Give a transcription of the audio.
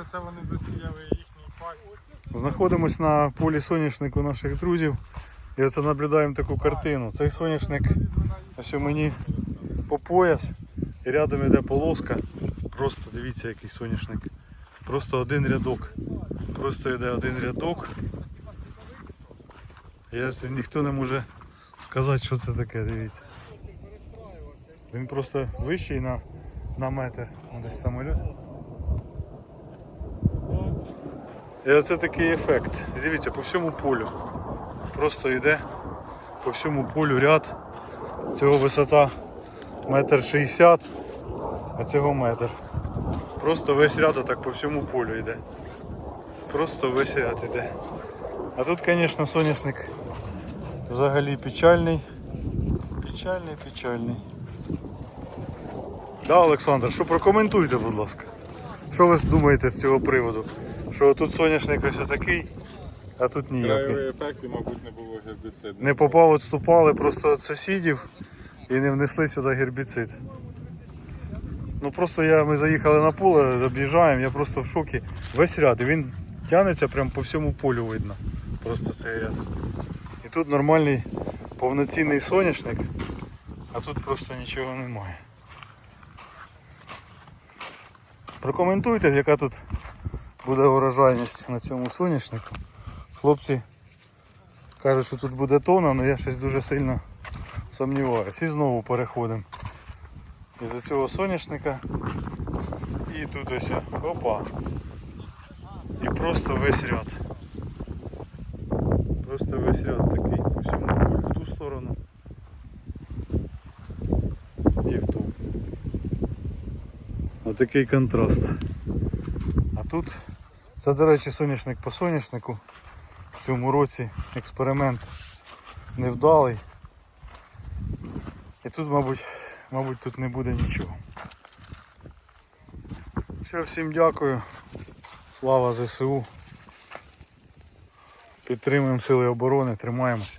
Може це вони засіяли їхній пай. Знаходимось на полі соняшнику наших друзів. І оце наблюдаємо таку картину. Цей соняшник ось мені по пояс. І рядом йде полоска. Просто дивіться який соняшник. Просто один рядок. Просто йде один рядок. Я ніхто не може сказати, що це таке, дивіться. Він просто вищий на, на метр. Десь самоліт. І оце такий ефект. Дивіться, по всьому полю. Просто йде по всьому полю ряд. Цього висота метр шістдесят, а цього метр. Просто весь ряд отак по всьому полю йде. Просто весь ряд йде. А тут, звісно, соняшник взагалі печальний. Печальний, печальний. Да, Олександр, що прокоментуйте, будь ласка. Що ви думаєте з цього приводу? Що тут соняшник ось такий, а тут ніякий. Ефект і, мабуть, не було гербіциду. Не попав, відступали просто від сусідів і не внесли сюди гербіцид. Ну просто я, ми заїхали на поле, об'їжджаємо, я просто в шокі. Весь ряд, і він тягнеться прям по всьому полю видно. Просто цей ряд. І тут нормальний повноцінний соняшник, а тут просто нічого немає. Прокоментуйте, яка тут буде урожайність на цьому соняшнику. Хлопці кажуть, що тут буде тона, але я щось дуже сильно сумніваюся. І знову переходимо із цього соняшника. І тут ось опа. І просто весь ряд. Просто весь ряд такий. В ту сторону. І в ту. Отакий контраст. А тут, це, до речі, соняшник по соняшнику. В цьому році експеримент невдалий. І тут, мабуть, мабуть, тут не буде нічого. Все, всім дякую. Слава ЗСУ. Підтримуємо сили оборони, тримаємося.